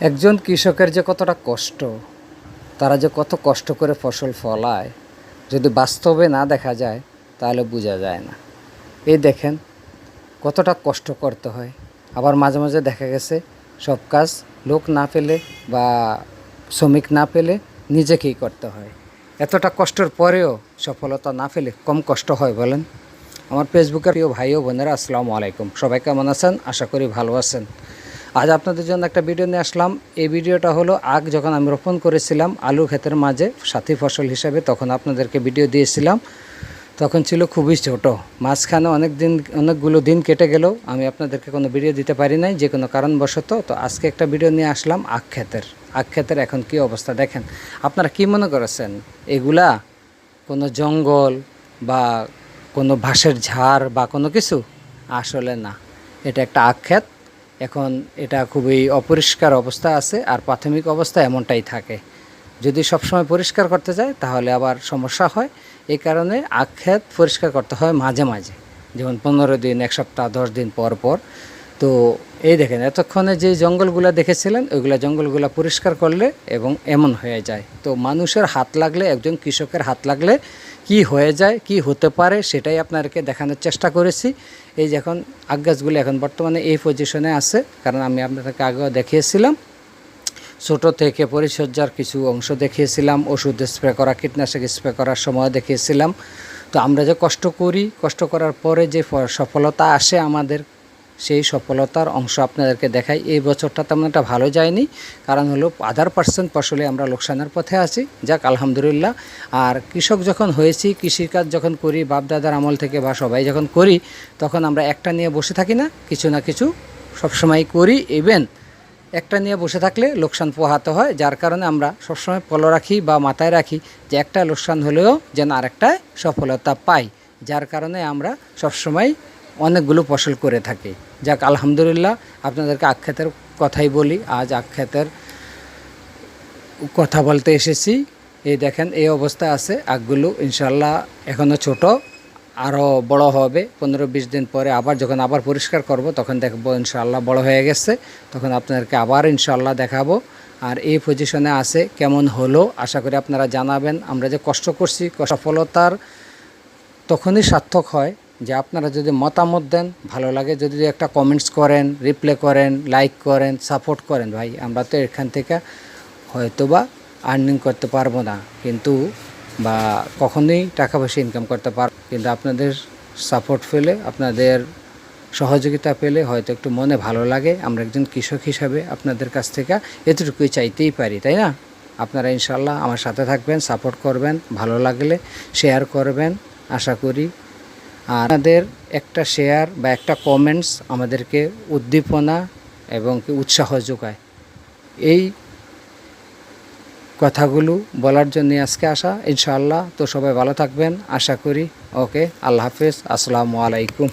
একজন কৃষকের যে কতটা কষ্ট, তারা যে কত কষ্ট করে ফসল ফলায়, যদি বাস্তবে না দেখা যায়, তাহলে বোঝা যায় না। এই দেখেন কতটা কষ্ট করতে হয়। আবার মাঝে মাঝে দেখা গেছে, সব কাজ লোক না পেলে বা শ্রমিক না পেলে নিজেকেই করতে হয়। এতটা কষ্টের পরেও সফলতা না পেলে কম কষ্ট হয় বলেন। আমার ফেসবুকের প্রিয় ভাই ও বোনেরা, আসসালামু আলাইকুম। সবাই কেমন আছেন? আশা করি ভালো আছেন। আজ আপনাদের জন্য একটা ভিডিও নিয়ে আসলাম। এই ভিডিওটা হলো আগ যখন আমি রোপণ করেছিলাম আলু ক্ষেতের মাঝে সাথী ফসল হিসাবে, তখন আপনাদেরকে ভিডিও দিয়েছিলাম। তখন ছিল খুবই ছোট। মাঝখানে অনেক দিন, অনেকগুলো দিন কেটে গেলেও আমি আপনাদেরকে কোনো ভিডিও দিতে পারি নাই, যে কোনো কারণবশত। তো আজকে একটা ভিডিও নিয়ে আসলাম আখ ক্ষেতের। আখ ক্ষেতের এখন কি অবস্থা দেখেন। আপনারা কি মনে করেছেন? এগুলা কোনো জঙ্গল বা কোনো বাঁশের ঝাড় বা কোনো কিছু? আসলে না। এটা একটা আখ ক্ষেত। এখন এটা খুবই অপরিষ্কার অবস্থা আছে আর প্রাথমিক অবস্থা এমনটাই থাকে। যদি সবসময় পরিষ্কার করতে যায়, তাহলে আবার সমস্যা হয়। এই কারণে আখ ক্ষেত পরিষ্কার করতে হয় মাঝে মাঝে। যেমন পনেরো দিন, এক সপ্তাহ, দশ দিন পর পর। তো এই দেখেন, এতক্ষণে যে জঙ্গলগুলো দেখেছিলেন, ওইগুলো জঙ্গলগুলো পরিষ্কার করলে এবং এমন হয়ে যায়। তো মানুষের হাত লাগলে, একজন কৃষকের হাত লাগলে কি হয়ে যায়, কি হতে পারে সেটাই আপনাদেরকে দেখানোর চেষ্টা করেছি। এই যে এখন আগাছগুলো গাছগুলো এখন বর্তমানে এই পজিশনে আছে, কারণ আমি আপনাদেরকে আগেও দেখিয়েছিলাম। ছোট থেকে পরিচর্যার কিছু অংশ দেখিয়েছিলাম, ওষুধ স্প্রে করা, কীটনাশক স্প্রে করার সময় দেখিয়েছিলাম। তো আমরা যে কষ্ট করি, কষ্ট করার পরে যে সফলতা আসে আমাদের সেই সফলতার অংশ আপনাদেরকে দেখাই। এই বছরটা তেমন একটা ভালো যায়নি, কারণ হলো আধার পার্সেন্ট ফসলে আমরা লোকসানের পথে আছি। যাক, আলহামদুলিল্লাহ। আর কৃষক যখন হয়েছি কৃষিকাজ যখন করি, বাপদাদার আমল থেকে বা সবাই যখন করি, তখন আমরা একটা নিয়ে বসে থাকি না, কিছু না কিছু সবসময় করি। ইভেন একটা নিয়ে বসে থাকলে লোকসান পোহাতে হয়, যার কারণে আমরা সবসময় ফলো রাখি বা মাথায় রাখি যে একটা লোকসান হলেও যেন আরেকটায় সফলতা পাই, যার কারণে আমরা সবসময় অনেকগুলো ফসল করে থাকি। যাক, আলহামদুলিল্লাহ, আপনাদেরকে আখ্যাতের কথাই বলি। আজ আখ্যাতের কথা বলতে এসেছি। এই দেখেন, এই অবস্থা আছে আখগুলো। ইনশাল্লাহ এখনও ছোট আরও বড় হবে। পনেরো বিশ দিন পরে আবার যখন আবার পরিষ্কার করব, তখন দেখব ইনশাল্লাহ বড় হয়ে গেছে। তখন আপনাদেরকে আবার ইনশাল্লাহ দেখাবো। আর এই পজিশনে আছে, কেমন হলো, আশা করি আপনারা জানাবেন। আমরা যে কষ্ট করছি, সফলতার তখনই সার্থক হয়। যে আপনারা যদি মতামত দেন, ভালো লাগে। যদি একটা কমেন্টস করেন রিপ্লে করেন লাইক করেন সাপোর্ট করেন, ভাই, আমরা তো এখান থেকে হয়তোবা আর্নিং করতে পারব না। কিন্তু বা কখনোই টাকা পয়সা ইনকাম করতে পারব কিন্তু আপনাদের সাপোর্ট পেলে, আপনাদের সহযোগিতা পেলে হয়তো একটু মনে ভালো লাগে। আমরা একজন কৃষক হিসাবে আপনাদের কাছ থেকে এতটুকুই চাইতেই পারি, তাই না? আপনারা ইনশাল্লাহ আমার সাথে থাকবেন সাপোর্ট করবেন, ভালো লাগলে শেয়ার করবেন। আশা করি আর আমাদের একটা শেয়ার বা একটা কমেন্টস আমাদেরকে উদ্দীপনা এবং উৎসাহ যোগায়। এই কথাগুলো বলার জন্য আজকে আসা। ইনশাআল্লাহ তো সবাই ভালো থাকবেন। আশা করি। ওকে, আল্লাহ হাফিজ। আসসালামু আলাইকুম।